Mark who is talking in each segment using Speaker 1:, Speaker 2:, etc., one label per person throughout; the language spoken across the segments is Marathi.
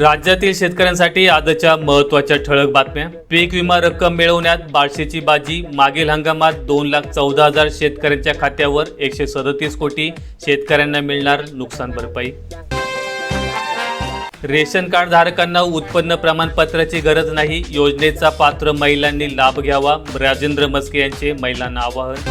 Speaker 1: राज्यातील शेतकऱ्यांसाठी आजच्या महत्त्वाच्या ठळक बातम्या. पीक विमा रक्कम मिळवण्यात बार्शीची बाजी. मागील हंगामात दोन लाख चौदा हजार शेतकऱ्यांच्या खात्यावर एकशे सदतीस कोटी शेतकऱ्यांना मिळणार नुकसान भरपाई. रेशन कार्ड धारकांना उत्पन्न प्रमाणपत्राची गरज नाही. योजनेचा पात्र महिलांनी लाभ घ्यावा. राजेंद्र मस्के यांचे महिलांना आवाहन.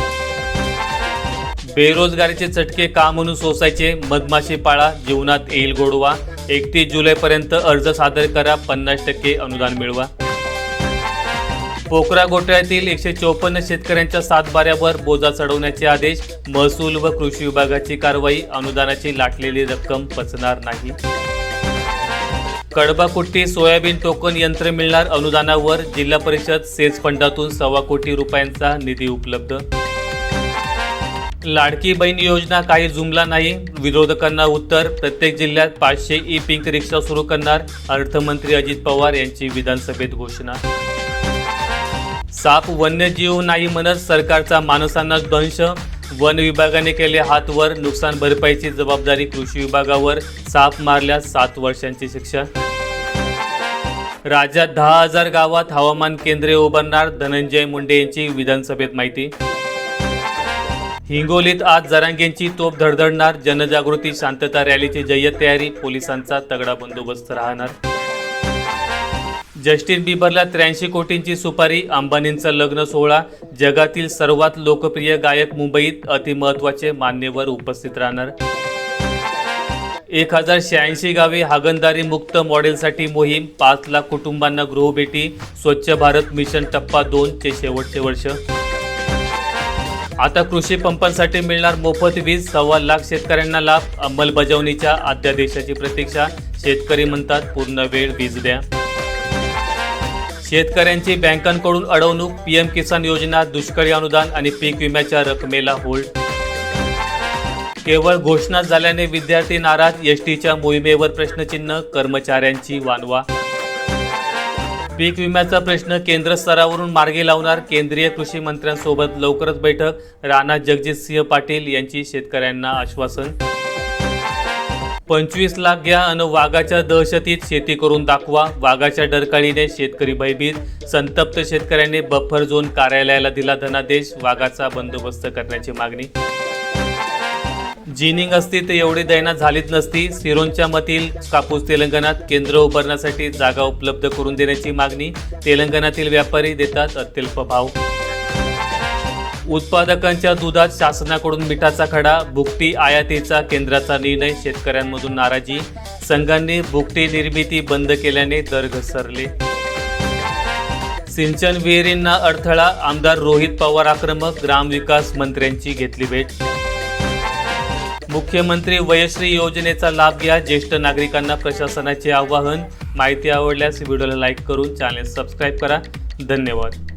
Speaker 1: बेरोजगारीचे चटके का म्हणून सोसायचे? मधमाशी पाळा जीवनात येईल गोडवा. एकतीस जुलैपर्यंत अर्ज सादर करा पन्नास टक्के अनुदान मिळवा. पोखरा घोटाळ्यातील एकशे चौपन्न शेतकऱ्यांच्या सातबाऱ्यावर बोजा चढवण्याचे आदेश महसूल व कृषी विभागाची कारवाई अनुदानाची लाटलेली रक्कम पचणार नाही. कडबाकुट्टी सोयाबीन टोकन यंत्र मिळणार अनुदानावर जिल्हा परिषद सेच फंडातून सव्वा कोटी रुपयांचा निधी उपलब्ध. लाडकी बहीण योजना काही जुमला नाही. विरोधकांना उत्तर प्रत्येक जिल्ह्यात पाचशे ई पिंक रिक्षा सुरू करणार अर्थमंत्री अजित पवार यांची विधानसभेत घोषणा. साप वन्यजीव नाही म्हणत सरकारचा माणसांना दंश वन विभागाने केले हातवर नुकसान भरपाईची जबाबदारी कृषी विभागावर. साप मारल्यास सात वर्षांची शिक्षा. राज्यात दहा हजार गावात हवामान केंद्रे उभारणार धनंजय मुंडे यांची विधानसभेत माहिती. हिंगोलीत आज जरांगेंची तोप धडधडणार जनजागृती शांतता रॅलीची जय्यत तयारी पोलिसांचा तगडा बंदोबस्त राहणार. जस्टिन बिबरला त्र्याऐंशी कोटींची सुपारी अंबानींचा लग्न सोहळा जगातील सर्वात लोकप्रिय गायक मुंबईत अतिमहत्वाचे मान्यवर उपस्थित राहणार. एक हजार शहाऐंशी गावे हागणदारी मुक्त मॉडेलसाठी मोहीम पाच लाख कुटुंबांना गृहभेटी स्वच्छ भारत मिशन टप्पा दोन चे शेवटचे वर्ष. आता कृषी पंपांसाठी मिळणार मोफत वीज सव्वा लाख शेतकऱ्यांना लाभ अंमलबजावणीच्या अध्यादेशाची प्रतीक्षा. शेतकरी म्हणतात पूर्ण वेळ वीज द्या. शेतकऱ्यांची बँकांकडून अडवणूक पीएम किसान योजना दुष्काळी अनुदान आणि पीक विम्याच्या रकमेला होल्ड केवळ घोषणा झाल्याने विद्यार्थी नाराज एसटीच्या मोहिमेवर प्रश्नचिन्ह कर्मचाऱ्यांची वानवा. पीक विम्याचा प्रश्न केंद्र स्तरावरून मार्गी लावणार केंद्रीय कृषी मंत्र्यांसोबत लवकरच बैठक. राणा जगजित सिंह पाटील यांची शेतकऱ्यांना आश्वासन. पंचवीस लाख घ्या आणि वाघाच्या दहशतीत शेती करून दाखवा. वाघाच्या डरकाळीने शेतकरी भयभीत. संतप्त शेतकऱ्यांनी बफर झोन कार्यालयाला दिला धनादेश. वाघाचा बंदोबस्त करण्याची मागणी. जिनिंग असती तर एवढी दैना झालीच नसती. सिरोंच्या मधील कापूस तेलंगणात केंद्र उभारण्यासाठी जागा उपलब्ध करून देण्याची मागणी तेलंगणातील व्यापारी देतात अत्यल्प भाव. उत्पादकांच्या दुधात शासनाकडून मिठाचा खडा भुकटी आयातीचा केंद्राचा निर्णय शेतकऱ्यांमधून नाराजी. संघांनी भुकटी निर्मिती बंद केल्याने दर घसरले. सिंचन विहिरींना अडथळा आमदार रोहित पवार आक्रमक ग्रामविकास मंत्र्यांची घेतली भेट. मुख्यमंत्री वयश्री योजनेचा लाभ घ्या. ज्येष्ठ नागरिकांना प्रशासनाचे आवाहन. माहिती आवडल्यास व्हिडिओला लाईक करून चॅनेल सबस्क्राईब करा. धन्यवाद.